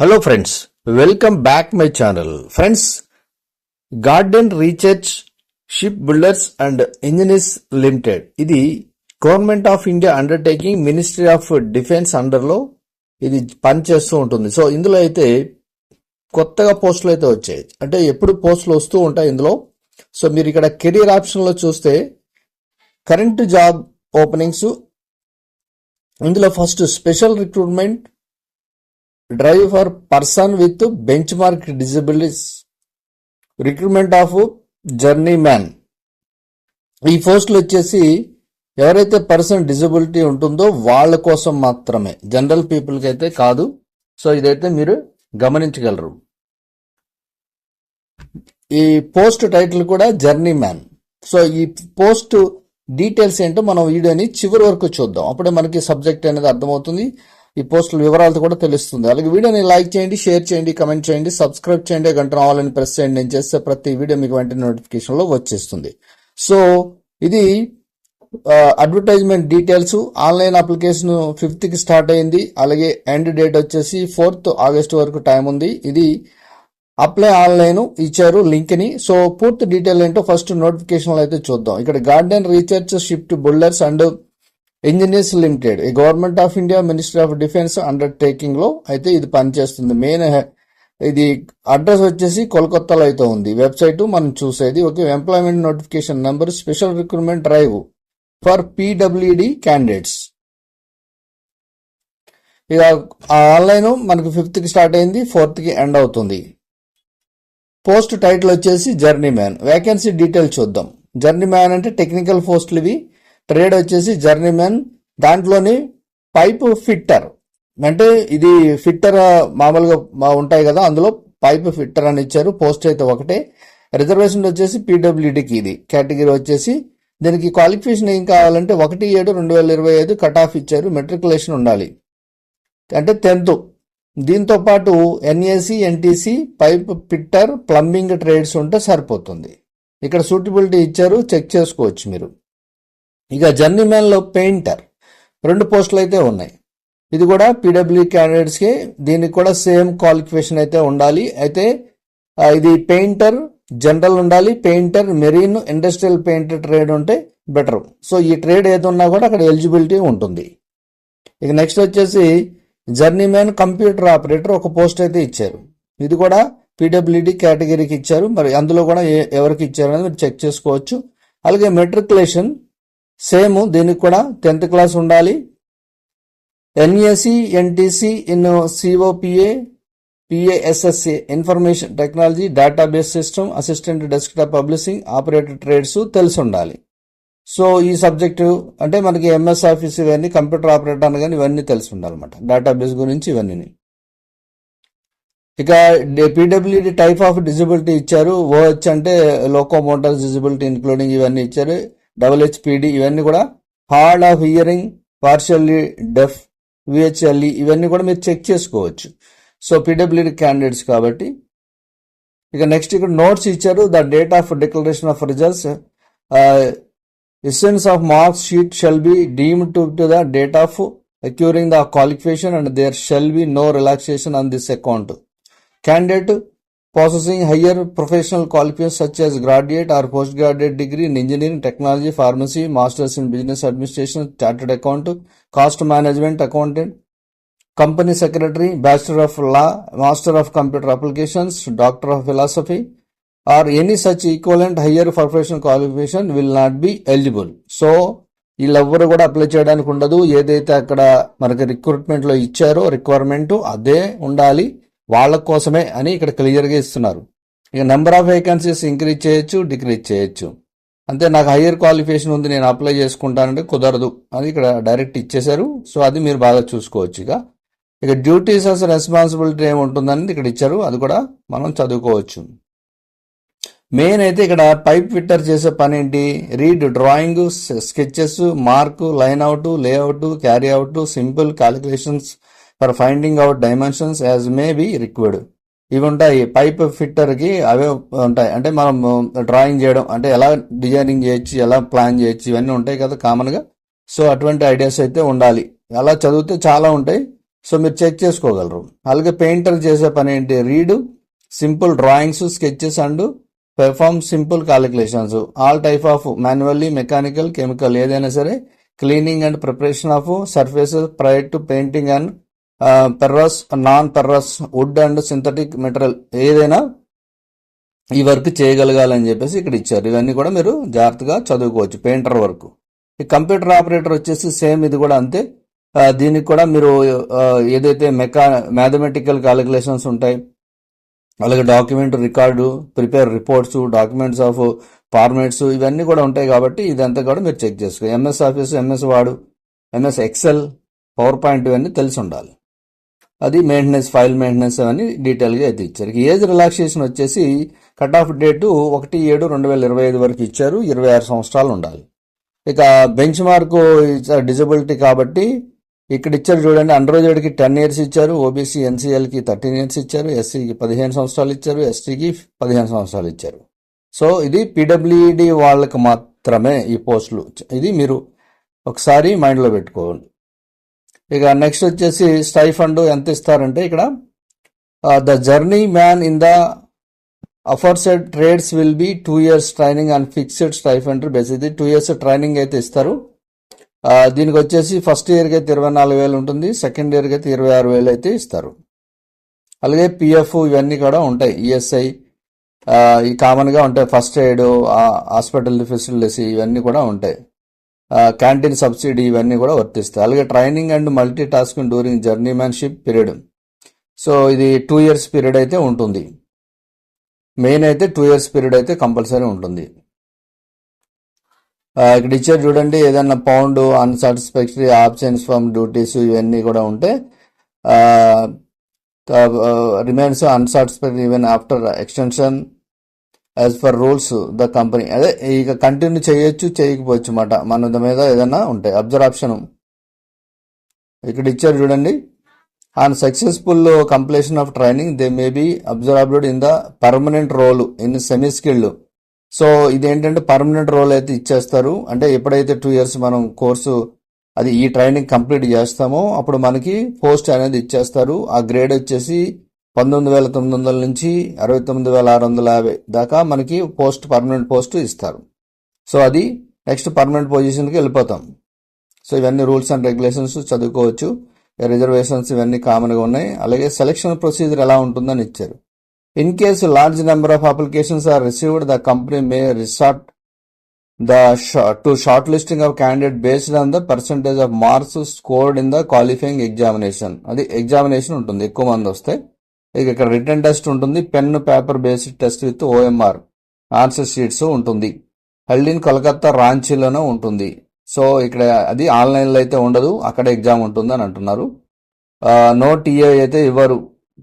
Hello friends welcome back my channel friends Garden Research Ship Builders and Engineers Limited ఇది government of India undertaking ministry of defence అండర్లో ఇది పనిచేస్తూ ఉంటుంది. So ఇందులో అయితే కొత్తగా పోస్టులు అయితే వచ్చాయి. అంటే ఎప్పుడు పోస్టులు వస్తూ ఉంటాయి ఇందులో. సో మీరు ఇక్కడ కెరీర్ ఆప్షన్లో చూస్తే కరెంట్ జాబ్ ఓపెనింగ్స్ ఇందులో first special recruitment drive for person with benchmark disabilities. Recruitment of journeyman ఈ పోస్టులు వచ్చేసి ఎవరైతే పర్సన్ డిజబిలిటీ ఉంటుందో వాళ్ళ కోసం మాత్రమే. జనరల్ పీపుల్కి అయితే కాదు. సో ఇదైతే మీరు గమనించగలరు. ఈ పోస్ట్ టైటిల్ కూడా జర్నీ మ్యాన్ సో ఈ పోస్ట్ డీటెయిల్స్ ఏంటో మనం వీడియోని చివరి వరకు చూద్దాం. అప్పుడే మనకి సబ్జెక్ట్ అనేది అర్థమవుతుంది. ఈ పోస్టుల వివరాలతో కూడా తెలుస్తుంది. అలాగే వీడియోని లైక్ చేయండి షేర్ చేయండి కమెంట్ చేయండి సబ్స్క్రైబ్ చేయండి. గంట రావాలని ప్రెస్ చేయండి. నేను చేస్తే ప్రతి వీడియో మీకు వెంటనే నోటిఫికేషన్లో వచ్చేస్తుంది. సో ఇది అడ్వర్టైజ్మెంట్ డీటెయిల్స్. ఆన్లైన్ అప్లికేషన్ ఫిఫ్త్కి స్టార్ట్ అయింది. అలాగే ఎండ్ డేట్ వచ్చేసి ఫోర్త్ ఆగస్ట్ వరకు టైం ఉంది. ఇది అప్లై ఆన్లైన్ ఇచ్చారు లింక్ని సో పూర్తి డీటెయిల్ ఏంటో ఫస్ట్ నోటిఫికేషన్ అయితే చూద్దాం. ఇక్కడ Garden Reach Shipbuilders and Engineers Limited ఈ government of India ministry of defence అండర్టేకింగ్లో అయితే ఇది పనిచేస్తుంది. మెయిన్ ఇది అడ్రస్ వచ్చేసి కోల్కత్తాలో అయితే ఉంది. వెబ్సైట్ మనం చూసేది. Okay employment notification number special recruitment drive for PWD candidates ఇక ఆన్లైన్ మనకి ఫిఫ్త్కి స్టార్ట్ అయింది ఫోర్త్కి ఎండ్ అవుతుంది. పోస్ట్ టైటిల్ వచ్చేసి జర్నీ మ్యాన్ వేకెన్సీ డీటెయిల్ చూద్దాం. జర్నీ మ్యాన్ అంటే టెక్నికల్ పోస్టులు ఇవి. ట్రేడ్ వచ్చేసి జర్నీ మ్యాన్. దాంట్లోని పైప్ ఫిట్టర్. అంటే ఇది ఫిట్టర్ మామూలుగా మా- ఉంటాయి కదా అందులో పైప్ ఫిట్టర్ అని ఇచ్చారు పోస్ట్ అయితే ఒకటే. రిజర్వేషన్ వచ్చేసి పీడబ్ల్యూడికి ఇది. కేటగిరీ వచ్చేసి దీనికి క్వాలిఫికేషన్ ఏం కావాలంటే ఒకటి ఏడు రెండు వేల ఇరవై ఐదు కట్ ఆఫ్ ఇచ్చారు మెట్రికులేషన్ ఉండాలి. అంటే టెన్త్. దీంతో పాటు NAC NTC pipe fitter plumbing trades ఉంటే సరిపోతుంది. ఇక్కడ సూటబిలిటీ ఇచ్చారు చెక్ చేసుకోవచ్చు మీరు. ఇక జర్నీ మ్యాన్లో పెయింటర్. రెండు పోస్టులు అయితే ఉన్నాయి. ఇది కూడా పీడబ్ల్యూ క్యాండిడేట్స్కి దీనికి కూడా సేమ్ క్వాలిఫికేషన్ అయితే ఉండాలి. అయితే ఇది పెయింటర్ జనరల్ ఉండాలి. Painter marine industrial painter trade ఉంటే బెటర్. సో ఈ ట్రేడ్ ఏది ఉన్నా కూడా అక్కడ ఎలిజిబిలిటీ ఉంటుంది. ఇక నెక్స్ట్ వచ్చేసి జర్నీ మ్యాన్ కంప్యూటర్ ఆపరేటర్ ఒక పోస్ట్ అయితే ఇచ్చారు. ఇది కూడా పీడబ్ల్యూడి కేటగిరీకి ఇచ్చారు. మరి అందులో కూడా ఎవరికి ఇచ్చారు అనేది మీరు చెక్ చేసుకోవచ్చు. అలాగే మెట్రికులేషన్ సేమ్ దీనికి కూడా టెన్త్ క్లాస్ ఉండాలి. NAC NTC in COPA PASSC information technology database system assistant desktop publishing operator trades తెలిసి ఉండాలి. సో ఈ సబ్జెక్టు అంటే మనకి ఎంఎస్ ఆఫీస్ ఇవన్నీ కంప్యూటర్ ఆపరేటర్ అని కానీ ఇవన్నీ తెలిసి ఉండాలన్నమాట. డేటాబేస్ గురించి ఇవన్నీ ఇక పీడబ్ల్యూడి టైప్ ఆఫ్ డిజిబిలిటీ ఇచ్చారు. ఓహెచ్ అంటే లోకో మోటార్ డిజిబిలిటీ ఇన్క్లూడింగ్ ఇవన్నీ ఇచ్చారు. డబ్ల్యూహెచ్పిడి ఇవన్నీ కూడా hard of hearing partially deaf VHLE ఇవన్నీ కూడా మీరు చెక్ చేసుకోవచ్చు. సో పీడబ్ల్యూడి క్యాండిడేట్స్ కాబట్టి. ఇక నెక్స్ట్ ఇక్కడ నోట్స్ ఇచ్చారు. The date of declaration of results issuance of marks sheet shall be deemed to the date of acquiring the qualification and there shall be no relaxation on this account candidate possessing higher professional qualifications such as graduate or postgraduate degree in engineering, technology, pharmacy, masters in business administration, chartered account, cost management, accountant, company secretary, bachelor of law, master of computer applications, doctor of philosophy, or any such equivalent higher professional qualification will not be eligible. So వీళ్ళెవ్వరు కూడా apply చేయడానికి ఉండదు ఏదైతే అక్కడ మనకి రిక్రూట్మెంట్లో ఇచ్చారో requirement అదే ఉండాలి వాళ్ళ కోసమే అని ఇక్కడ క్లియర్గా ఇస్తున్నారు. ఇక నెంబర్ ఆఫ్ వేకెన్సీస్ ఇంక్రీజ్ చేయొచ్చు డిక్రీజ్ చేయొచ్చు. అంతే నాకు హయ్యర్ క్వాలిఫికేషన్ ఉంది నేను అప్లై చేసుకుంటానంటే కుదరదు అని ఇక్కడ డైరెక్ట్ ఇచ్చేశారు. సో అది మీరు బాగా చూసుకోవచ్చు ఇక. ఇక డ్యూటీస్ అస్ రెస్పాన్సిబిలిటీ ఏముంటుందని ఇక్కడ ఇచ్చారు అది కూడా మనం చదువుకోవచ్చు. మెయిన్ అయితే ఇక్కడ పైప్ ఫిట్టర్ చేసే పని ఏంటి? Read drawing sketches mark line out layout carry out simple calculations for finding out dimensions as may be required ఇవి ఉంటాయి. పైప్ ఫిట్టర్కి అవే ఉంటాయి. అంటే మనం డ్రాయింగ్ చేయడం అంటే ఎలా డిజైనింగ్ చేయొచ్చు ఎలా ప్లాన్ చేయొచ్చు ఇవన్నీ ఉంటాయి కదా కామన్గా. సో అటువంటి ఐడియాస్ అయితే ఉండాలి. అలా చదివితే చాలా ఉంటాయి. సో మీరు చెక్ చేసుకోగలరు. అలాగే పెయింటర్ చేసే పని ఏంటి? Read simple drawings sketches and perform simple calculations all type of manually mechanical chemical ఏదైనా సరే cleaning and preparation of surfaces prior to painting and ferrous non ferrous wood and synthetic material ఏదైనా ఈ work చేయగలగాలని చెప్పేసి ఇక్కడ ఇచ్చారు. ఇవన్నీ కూడా మీరు జాగ్రత్తగా చదువుకోవచ్చు పెయింటర్ వర్క్. ఈ కంప్యూటర్ ఆపరేటర్ వచ్చేసి సేమ్ ఇది కూడా అంతే. దీనికి కూడా మీరు ఏదైతే మెకా మ్యాథమెటికల్ క్యాలిక్యులేషన్స్ ఉంటాయి అలాగే document record prepare reports documents of formats ఇవన్నీ కూడా ఉంటాయి కాబట్టి ఇదంతా కూడా మీరు చెక్ చేసుకో MS Office MS Word MS Excel PowerPoint ఇవన్నీ తెలిసి ఉండాలి. అది మెయింటెనెన్స్ ఫైల్ మెయింటెనెన్స్ అని డీటెయిల్గా అయితే ఇచ్చారు. ఏజ్ రిలాక్సేషన్ వచ్చేసి కట్ ఆఫ్ డేటు ఒకటి ఏడు రెండు వేల ఇరవై ఐదు వరకు ఇచ్చారు. ఇరవై ఆరు సంవత్సరాలు ఉండాలి. ఇక బెంచ్ మార్క్ డిజబిలిటీ కాబట్టి ఇక్కడ ఇచ్చారు చూడండి అండర్రోజెడ్కి టెన్ ఇయర్స్ ఇచ్చారు. ఓబీసీ ఎన్సీఎల్కి థర్టీన్ ఇయర్స్ ఇచ్చారు. ఎస్సీకి పదిహేను సంవత్సరాలు ఇచ్చారు. ఎస్టీకి పదిహేను సంవత్సరాలు ఇచ్చారు. సో ఇది పీడబ్ల్యూడి వాళ్ళకి మాత్రమే ఈ పోస్టులు ఇది మీరు ఒకసారి మైండ్లో పెట్టుకోండి ఇక నెక్స్ట్ వచ్చేసి స్టైఫండ్ ఎంత ఇస్తారంటే ఇక్కడ the journeyman in the aforesaid trades will be two years training and fixed stipend base ఇది టూ ఇయర్స్ ట్రైనింగ్ అయితే ఇస్తారు. Uh, దీనికి వచ్చేసి ఫస్ట్ ఇయర్కి అయితే ఇరవై నాలుగు వేలు ఉంటుంది సెకండ్ ఇయర్కి అయితే ఇరవై ఆరు వేలు అయితే ఇస్తారు. అలాగే పిఎఫ్ ఇవన్నీ కూడా ఉంటాయి ఈఎస్ఐ uh, ఈ కామన్గా ఉంటాయి ఫస్ట్ ఎయిడ్ హాస్పిటల్ ఫెసిలిటీస్ ఇవన్నీ కూడా ఉంటాయి. క్యాంటీన్ సబ్సిడీ ఇవన్నీ కూడా వర్తిస్తాయి. అలాగే training and multi tasking during journeymanship period so ఇది టూ ఇయర్స్ పీరియడ్ అయితే ఉంటుంది. మెయిన్ అయితే టూ ఇయర్స్ పీరియడ్ అయితే కంపల్సరీ ఉంటుంది. ఇక్కడ ఇచ్చారు చూడండి ఏదైనా found unsatisfactory absence from duties ఇవన్నీ కూడా ఉంటే remains unsatisfactory even after extension as per rules the company అదే ఇక కంటిన్యూ చేయొచ్చు చేయకపోవచ్చు అనమాట మన దాని మీద ఏదైనా ఉంటాయి. అబ్జర్వాప్షన్ ఇక్కడ ఇచ్చారు చూడండి. On successful completion of training they may be absorbed in the permanent role in semi skilled so ఇదేంటంటే పర్మనెంట్ రోల్ అయితే ఇచ్చేస్తారు. అంటే ఎప్పుడైతే టూ ఇయర్స్ మనం కోర్సు అది ఈ ట్రైనింగ్ కంప్లీట్ చేస్తామో అప్పుడు మనకి పోస్ట్ అనేది ఇచ్చేస్తారు. ఆ గ్రేడ్ వచ్చేసి పంతొమ్మిది వేల తొమ్మిది వందల నుంచి అరవై తొమ్మిది వేల ఆరు వందల యాభై దాకా మనకి పోస్ట్ పర్మనెంట్ పోస్ట్ ఇస్తారు. సో అది నెక్స్ట్ పర్మనెంట్ పొజిషన్కి వెళ్ళిపోతాం. సో ఇవన్నీ రూల్స్ అండ్ రెగ్యులేషన్స్ చదువుకోవచ్చు. రిజర్వేషన్స్ ఇవన్నీ కామన్గా ఉన్నాయి. అలాగే సెలక్షన్ ప్రొసీజర్ ఎలా ఉంటుందని ఇచ్చారు. In case large number of applications are received the company may resort the to short listing of candidate based on the percentage of marks scored in the qualifying examination. అది examination ఉంటుంది. ఎక్కువ మంది వస్తే. ఇక ఇక్కడ రిటర్న్ టెస్ట్ ఉంటుంది. Pen paper based test with OMR answer sheets ఉంటుంది. Held Calcutta రాంచీలోనే ఉంటుంది. సో ఇక్కడ అది ఆన్లైన్లో అయితే ఉండదు. అక్కడ ఎగ్జామ్ ఉంటుంది అని అంటున్నారు. నో టీఏ అయితే ఇవ్వరు.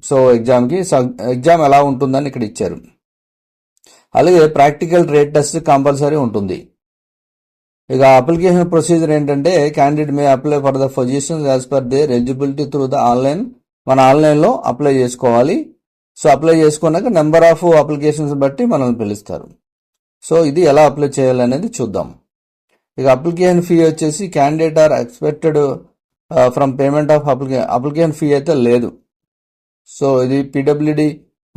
సో ఎగ్జామ్కి ఎగ్జామ్ ఎలా ఉంటుందని ఇక్కడ ఇచ్చారు. అలాగే ప్రాక్టికల్ ట్రేడ్ టెస్ట్ కంపల్సరీ ఉంటుంది. ఇక అప్లికేషన్ ప్రొసీజర్ ఏంటంటే candidate may apply for the positions as per their eligibility through the online మన ఆన్లైన్లో అప్లై చేసుకోవాలి. సో అప్లై చేసుకున్నాక నెంబర్ ఆఫ్ అప్లికేషన్స్ బట్టి మనల్ని పిలుస్తారు. సో ఇది ఎలా అప్లై చేయాలనేది చూద్దాం. ఇక అప్లికేషన్ ఫీ వచ్చేసి candidate are expected from payment of అప్లికే application fee అయితే లేదు. సో ఇది పీడబ్ల్యూడి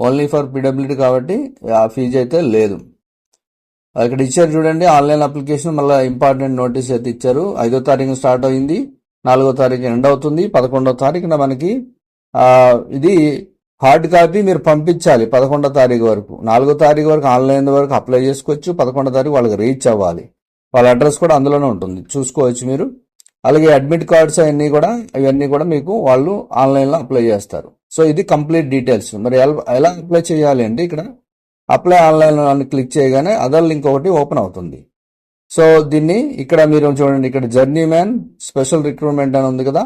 ఓన్లీ ఫర్ పీడబ్ల్యూడి కాబట్టి ఆ ఫీజు అయితే లేదు. ఇక్కడ ఇచ్చారు చూడండి ఆన్లైన్ అప్లికేషన్ మళ్ళీ ఇంపార్టెంట్ నోటీస్ అయితే ఇచ్చారు. ఐదో తారీఖు స్టార్ట్ అయింది నాలుగో తారీఖు ఎండ్ అవుతుంది పదకొండో తారీఖున మనకి ఇది హార్డ్ కాపీ మీరు పంపించాలి పదకొండో తారీఖు వరకు. నాలుగో తారీఖు వరకు ఆన్లైన్ వరకు అప్లై చేసుకోవచ్చు. పదకొండో తారీఖు వాళ్ళకి రీచ్ అవ్వాలి. వాళ్ళ అడ్రస్ కూడా అందులోనే ఉంటుంది. చూసుకోవచ్చు మీరు. అలాగే అడ్మిట్ కార్డ్స్ అవన్నీ కూడా ఇవన్నీ కూడా మీకు వాళ్ళు ఆన్లైన్లో అప్లై చేస్తారు. సో ఇది కంప్లీట్ డీటెయిల్స్. మరి ఎలా ఎలా అప్లై చేయాలి అంటే ఇక్కడ అప్లై ఆన్లైన్ అని క్లిక్ చేయగానే అదర్ లింక్ ఒకటి ఓపెన్ అవుతుంది. సో దీన్ని ఇక్కడ మీరు చూడండి. ఇక్కడ జర్నీ మ్యాన్ స్పెషల్ రిక్రూట్మెంట్ అని ఉంది కదా.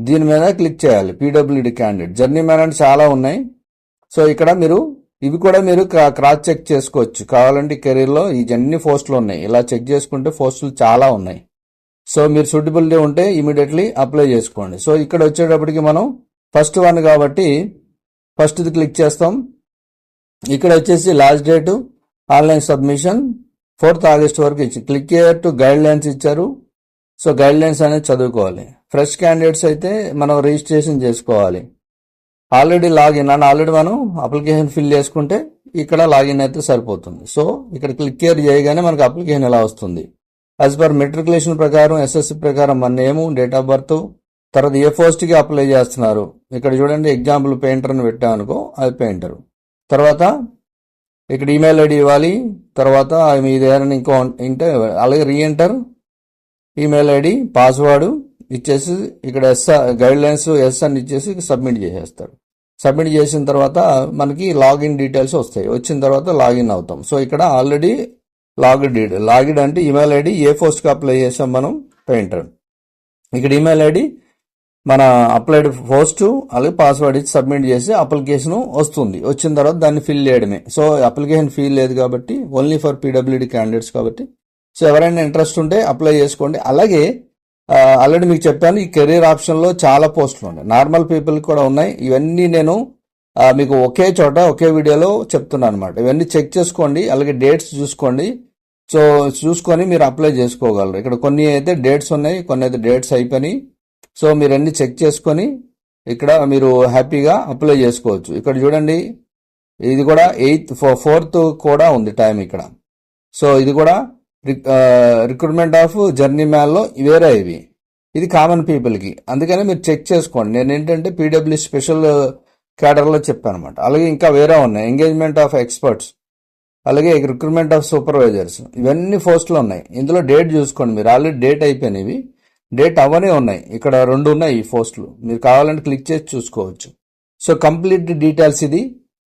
దీని మీద క్లిక్ చేయాలి. పీడబ్ల్యూడి క్యాండిడేట్ జర్నీ మ్యాన్ చాలా ఉన్నాయి. సో ఇక్కడ మీరు ఇవి కూడా మీరు క్రా- క్రాస్ చెక్ చేసుకోవచ్చు. కావాలంటే కెరీర్లో ఈ జర్నీ పోస్టులు ఉన్నాయి. ఇలా చెక్ చేసుకుంటే పోస్టులు చాలా ఉన్నాయి. సో మీరు సూటబిలిటీ ఉంటే ఇమీడియట్లీ అప్లై చేసుకోండి. సో ఇక్కడ వచ్చేటప్పటికి మనం ఫస్ట్ వన్ కాబట్టి ఫస్ట్ది క్లిక్ చేస్తాం. ఇక్కడ వచ్చేసి last date online submission fourth August వరకు ఇచ్చి క్లిక్ టు గైడ్ లైన్స్ ఇచ్చారు. సో గైడ్ లైన్స్ అనేది చదువుకోవాలి. ఫ్రెష్ క్యాండిడేట్స్ అయితే మనం రిజిస్ట్రేషన్ చేసుకోవాలి. ఆల్రెడీ లాగిన్ అని ఆల్రెడీ మనం అప్లికేషన్ ఫిల్ చేసుకుంటే ఇక్కడ లాగిన్ అయితే సరిపోతుంది. సో ఇక్కడ క్లిక్ కేర్ చేయగానే మనకు అప్లికేషన్ ఎలా వస్తుంది? యాజ్ పర్ మెట్రికులేషన్ ప్రకారం ఎస్ఎస్సి ప్రకారం మన నేము డేట్ ఆఫ్ బర్త్ తర్వాత ఏ పోస్ట్కి అప్లై చేస్తున్నారు? ఇక్కడ చూడండి ఎగ్జాంపుల్ పెయింటర్ అని పెట్టామనుకో అది పెయింటర్ తర్వాత ఇక్కడ ఈమెయిల్ ఐడి ఇవ్వాలి తర్వాత మీది ఏదైనా ఇంకో ఇంటే అలాగే రీఎంటర్ ఈమెయిల్ ఐడి పాస్వర్డ్ ఇచ్చేసి ఇక్కడ ఎస్ గైడ్ లైన్స్ ఎస్ అని ఇచ్చేసి సబ్మిట్ చేసేస్తాడు. సబ్మిట్ చేసిన తర్వాత మనకి లాగిన్ డీటెయిల్స్ వస్తాయి. వచ్చిన తర్వాత లాగిన్ అవుతాం. సో ఇక్కడ ఆల్రెడీ లాగిడ్ లాగిడ్ అంటే ఈమెయిల్ ఐడి ఏ పోస్ట్కి అప్లై చేసాం మనం పెయింటర్. ఇక్కడ ఈమెయిల్ ఐడి మన అప్లైడ్ పోస్ట్ అలాగే పాస్వర్డ్ ఇచ్చి సబ్మిట్ చేసి అప్లికేషన్ వస్తుంది. వచ్చిన తర్వాత దాన్ని ఫిల్ చేయడమే. సో అప్లికేషన్ ఫీల్ లేదు కాబట్టి ఓన్లీ ఫర్ పీడబ్ల్యూడి క్యాండిడేట్స్ కాబట్టి సో ఎవరైనా ఇంట్రెస్ట్ ఉంటే అప్లై చేసుకోండి. అలాగే ఆల్రెడీ మీకు చెప్పాను ఈ కెరీర్ ఆప్షన్లో చాలా పోస్టులు ఉన్నాయి. నార్మల్ పీపుల్ కూడా ఉన్నాయి. ఇవన్నీ నేను మీకు ఒకే చోట ఒకే వీడియోలో చెప్తున్నాను అనమాట ఇవన్నీ చెక్ చేసుకోండి అలాగే డేట్స్ చూసుకోండి. సో చూసుకొని మీరు అప్లై చేసుకోగలరు. ఇక్కడ కొన్ని అయితే డేట్స్ ఉన్నాయి కొన్ని అయితే డేట్స్ అయిపోయినాయి. సో మీరు అన్ని చెక్ చేసుకొని ఇక్కడ మీరు హ్యాపీగా అప్లై చేసుకోవచ్చు. ఇక్కడ చూడండి ఇది కూడా ఎయిత్ ఫోర్త్ కూడా ఉంది టైం ఇక్కడ. సో ఇది కూడా రిక్రూట్మెంట్ ఆఫ్ జర్నీ మ్యాన్లో వేరే ఇవి. ఇది కామన్ పీపుల్కి అందుకని మీరు చెక్ చేసుకోండి. నేను ఏంటంటే పీడబ్ల్యూ స్పెషల్ క్యాడర్లో చెప్పాను అనమాట అలాగే ఇంకా వేరే ఉన్నాయి. ఎంగేజ్మెంట్ ఆఫ్ ఎక్స్పర్ట్స్ అలాగే రిక్రూట్మెంట్ ఆఫ్ సూపర్వైజర్స్ ఇవన్నీ పోస్టులు ఉన్నాయి. ఇందులో డేట్ చూసుకోండి. మీరు ఆల్రెడీ డేట్ అయిపోయినవి డేట్ అవనే ఉన్నాయి. ఇక్కడ రెండు ఉన్నాయి ఈ పోస్టులు మీరు కావాలంటే క్లిక్ చేసి చూసుకోవచ్చు. సో కంప్లీట్ డీటెయిల్స్ ఇది.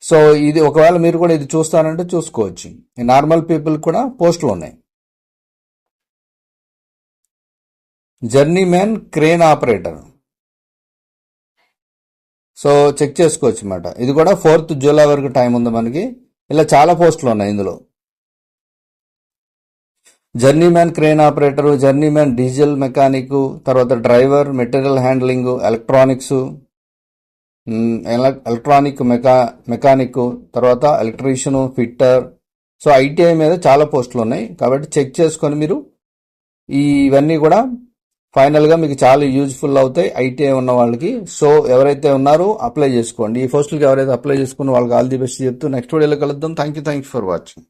సో ఇది ఒకవేళ మీరు కూడా ఇది చూస్తానంటే చూసుకోవచ్చు. నార్మల్ పీపుల్ కూడా పోస్టులు ఉన్నాయి. Journeyman crane operator. So check చేసుకోవచ్చు అనమాట ఇది కూడా ఫోర్త్ జూలై వరకు టైం ఉంది మనకి. ఇలా చాలా పోస్టులు ఉన్నాయి ఇందులో. Journeyman crane operator journeyman diesel mechanic తర్వాత driver material handling electronics electronic mecha mechanic తర్వాత ఎలక్ట్రీషియన్ ఫిట్టర్. సో ఐటీఐ మీద చాలా పోస్టులు ఉన్నాయి. కాబట్టి చెక్ చేసుకొని మీరు ఇవన్నీ కూడా ఫైనల్గా మీకు చాలా యూజ్ఫుల్ అవుతాయి. ఐటీఐ ఉన్న వాళ్ళకి. సో ఎవరైతే ఉన్నారో అప్లై చేసుకోండి. ఈ పోస్టులకి ఎవరైతే అప్లై చేసుకున్న వాళ్ళకి ఆల్ ది బెస్ట్ చెప్తూ నెక్స్ట్ వీడియోలో కలుద్దాం. Thank you thank you for watching